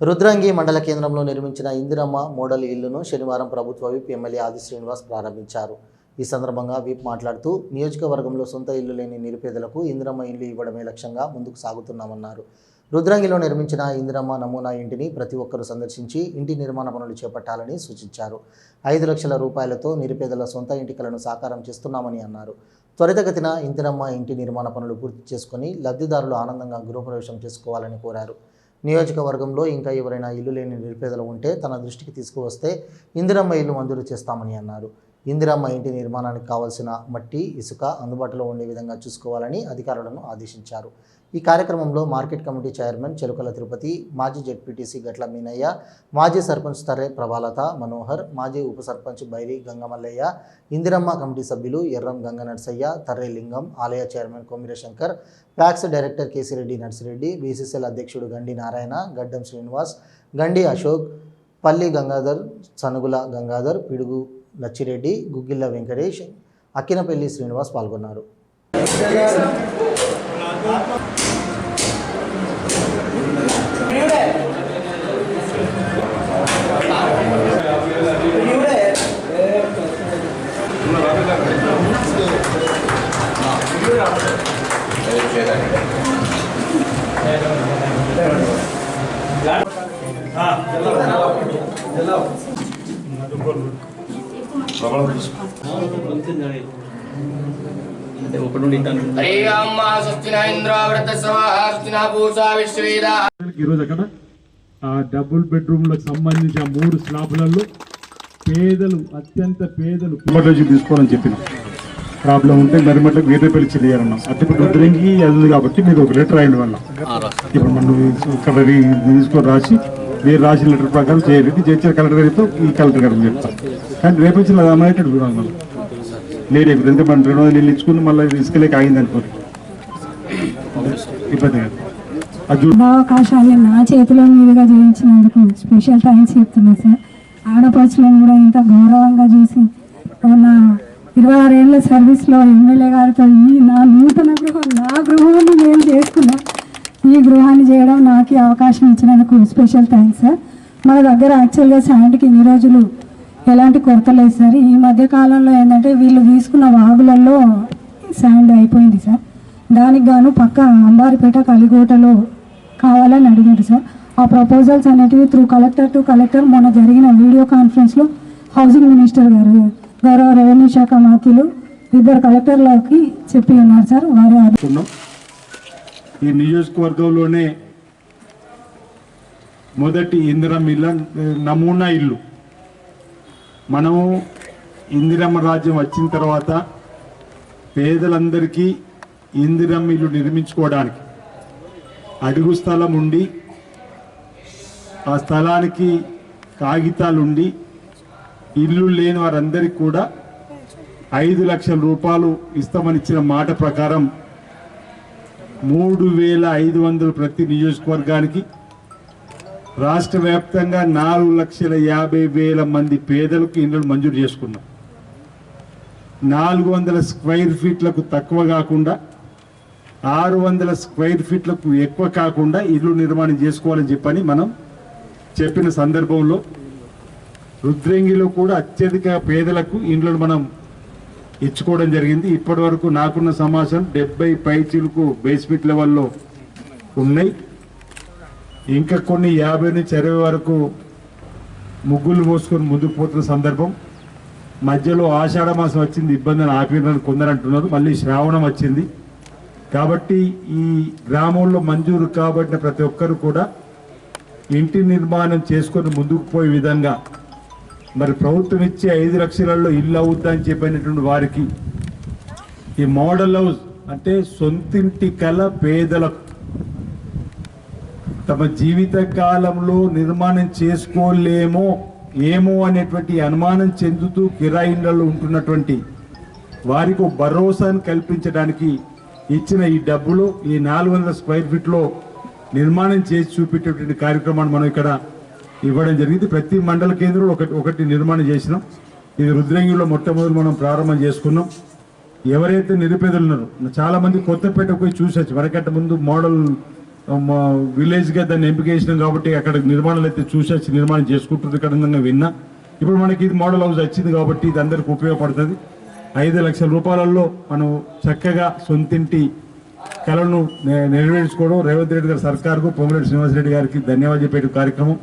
రుద్రంగి మండల కేంద్రంలో నిర్మించిన ఇందిరమ్మ మోడల్ ఇల్లును శనివారం ప్రభుత్వ విప్ ఎమ్మెల్యే ఆది శ్రీనివాస్ ప్రారంభించారు. ఈ సందర్భంగా విప్ మాట్లాడుతూ నియోజకవర్గంలో సొంత ఇల్లు లేని నిరుపేదలకు ఇందిరమ్మ ఇల్లు ఇవ్వడమే లక్ష్యంగా ముందుకు సాగుతున్నామన్నారు. రుద్రంగిలో నిర్మించిన ఇందిరమ్మ నమూనా ఇంటిని ప్రతి ఒక్కరూ సందర్శించి ఇంటి నిర్మాణ పనులు చేపట్టాలని సూచించారు. ఐదు లక్షల రూపాయలతో నిరుపేదల సొంత ఇంటి కలను సాకారం చేస్తున్నామని అన్నారు. త్వరితగతిన ఇందిరమ్మ ఇంటి నిర్మాణ పనులు పూర్తి చేసుకుని లబ్ధిదారులు ఆనందంగా గృహప్రవేశం చేసుకోవాలని కోరారు. నియోజకవర్గంలో ఇంకా ఎవరైనా ఇల్లు లేని నిరుపేదలు ఉంటే తన దృష్టికి తీసుకువస్తే ఇందిరమ్మ ఇల్లు మంజూరు చేస్తామని అన్నారు. ఇందిరమ్మ ఇంటి నిర్మాణానికి కావాల్సిన మట్టి ఇసుక అందుబాటులో ఉండే విధంగా చూసుకోవాలని అధికారులను ఆదేశించారు. ఈ కార్యక్రమంలో market committee chairman Chelukala Tirupati మాజీ జెడ్పీటీసీ గట్ల మీనయ్య మాజీ సర్పంచ్ తరే ప్రభాలత మనోహర్ మాజీ ఉప సర్పంచ్ బైరి గంగమల్లయ్య ఇందిరమ్మ కమిటీ సభ్యులు ఎర్రం గంగ నర్సయ్య తర్రే లింగం ఆలయ chairman Komira Shankar PACS director Kesireddy Narsireddy BCCL అధ్యక్షుడు గండి నారాయణ గడ్డం శ్రీనివాస్ గండి అశోక్ పల్లి గంగాధర్ సనుగుల గంగాధర్ పిడుగు లచ్చిరెడ్డి గుగ్గిళ్ళ వెంకటేష్ అక్కినపల్లి శ్రీనివాస్ పాల్గొన్నారు. అంటే ఒకటి ఈరోజు అక్కడ ఆ డబుల్ బెడ్రూమ్లకు సంబంధించి ఆ మూడు స్లాబ్లలో పేదలు అత్యంత పేదలు తీసుకోవాలని చెప్పిన ప్రాబ్లం ఉంటే మరిమట్లకు వేరే పెళ్ళి చేయాలన్నాం. అంటే ఇప్పుడు రుద్రంగి అది కాబట్టి మీరు ఒక లెటర్ రాయండి వల్ల ఇప్పుడు మనం ఇక్కడ తీసుకొని రాసి మీరు రాసిన లెటర్ ప్రకారం చేయాలి చేసిన కలెక్టర్ గారితో ఈ కలెక్టర్ గారికి చెప్తాం. కానీ రేపు వచ్చిన అది అమాయకుడు చూడాలి మనం లేదు ఇప్పుడు ఎందుకంటే మనం రెండు వందలు ఇచ్చుకుని మళ్ళీ ఇసుకలేక ఆగింది అనుకోరు. ఇబ్బంది కాదు. అది నా అవకాశాన్ని నా చేతిలో మీదుగా జయించినందుకు స్పెషల్ థ్యాంక్స్ చెప్తున్నా సార్ ఆడపడుచులను కూడా ఇంత గౌరవంగా చూసి నా ఇరవై ఆరేళ్ళ సర్వీస్లో ఎమ్మెల్యే గారితో ఈ నా నూతన గృహం నా గృహాన్ని నేను చేసుకున్నాను ఈ గృహాన్ని చేయడం నాకు అవకాశం ఇచ్చినందుకు స్పెషల్ థ్యాంక్స్ సార్ మన దగ్గర యాక్చువల్గా శాండ్కి ఇన్ని రోజులు ఎలాంటి కొరత లేదు సార్ ఈ మధ్య కాలంలో ఏంటంటే వీళ్ళు తీసుకున్న వాగులలో శాండ్ అయిపోయింది సార్ దానికి గాను పక్క అంబారిపేట కలిగోటలో కావాలని అడిగారు సార్ ఆ ప్రపోజల్స్ అనేటివి త్రూ కలెక్టర్ టు కలెక్టర్ మొన్న జరిగిన వీడియో కాన్ఫరెన్స్లో హౌసింగ్ మినిస్టర్ గారు గౌరవ రెవెన్యూ శాఖ మంత్రులు ఇద్దరు కలెక్టర్లకి చెప్పి ఉన్నారు సార్ వారి ఆదేశాలు ఈ నియోజకవర్గంలోనే మొదటి ఇందిరమ్మ ఇల్లు నమూనా ఇల్లు. మనము ఇందిరమ్మ రాజ్యం వచ్చిన తర్వాత పేదలందరికీ ఇందిరమ్మ ఇల్లు నిర్మించుకోవడానికి అడుగు స్థలం ఉండి ఆ స్థలానికి కాగితాలుండి ఇల్లు లేని వారందరికీ కూడా ఐదు లక్షల రూపాయలు ఇస్తామని ఇచ్చిన మాట ప్రకారం మూడు వేల ఐదు వందలు ప్రతి నియోజకవర్గానికి. రాష్ట్ర వ్యాప్తంగా నాలుగు లక్షల యాభై వేల మంది పేదలకు ఇండ్లను మంజూరు చేసుకున్నాం. నాలుగు వందల స్క్వైర్ ఫీట్లకు తక్కువ కాకుండా ఆరు వందల స్క్వైర్ ఫీట్లకు ఎక్కువ కాకుండా ఇల్లు నిర్మాణం చేసుకోవాలని చెప్పని మనం చెప్పిన సందర్భంలో రుద్రంగిలో కూడా అత్యధిక పేదలకు ఇండ్లను మనం ఇచ్చుకోవడం జరిగింది. ఇప్పటి వరకు నాకున్న సమాచారం డెబ్బై పైచీలకు బేస్మెంట్ లెవెల్లో ఉన్నాయి. ఇంకా కొన్ని యాభై నుంచి అరవై వరకు ముగ్గులు పోసుకొని ముందుకు పోతున్న సందర్భం. మధ్యలో ఆషాఢ మాసం వచ్చింది ఇబ్బందిని ఆపినని కొందరు అంటున్నారు. మళ్ళీ శ్రావణం వచ్చింది. కాబట్టి ఈ గ్రామంలో మంజూరు కాబట్టిన ప్రతి ఒక్కరు కూడా ఇంటి నిర్మాణం చేసుకొని ముందుకు పోయే విధంగా మరి ప్రభుత్వం ఇచ్చే ఐదు లక్షలలో ఇల్లు అవుద్దని చెప్పినటువంటి వారికి ఈ మోడల్ హౌస్ అంటే సొంతింటి కల పేదలకు తమ జీవిత కాలంలో నిర్మాణం చేసుకోలేమో ఏమో అనేటువంటి అనుమానం చెందుతూ కిరాయిలలో ఉంటున్నటువంటి వారికి భరోసాను కల్పించడానికి ఇచ్చిన ఈ డబ్బులు ఈ నాలుగు వందల స్క్వైర్ ఫీట్లో నిర్మాణం చేసి చూపెట్టేటువంటి కార్యక్రమాన్ని మనం ఇక్కడ ఇవ్వడం జరిగింది. ప్రతి మండల కేంద్రంలో ఒకటి ఒకటి నిర్మాణం చేసినాం. ఇది రుద్రంగిలో మొట్టమొదటి మనం ప్రారంభం చేసుకున్నాం. ఎవరైతే నిరుపేదలు ఉన్నారో చాలామంది కొత్తపేట పోయి చూసొచ్చు. మనకంటే ముందు మోడల్ మా విలేజ్గా దాన్ని ఎంపిక చేసినాం కాబట్టి అక్కడ నిర్మాణాలు అయితే చూసి వచ్చి నిర్మాణం చేసుకుంటుంది ఇక్కడ విన్నా. ఇప్పుడు మనకి ఇది మోడల్ హౌస్ వచ్చింది కాబట్టి ఇది అందరికి ఉపయోగపడుతుంది. ఐదు లక్షల రూపాయలలో మనం చక్కగా సొంతింటి కళను నెరవేర్చుకోవడం. రేవంత్ రెడ్డి గారి సర్కార్కు పొంగులేటి శ్రీనివాసరెడ్డి గారికి ధన్యవాదాలు చెప్పే కార్యక్రమం.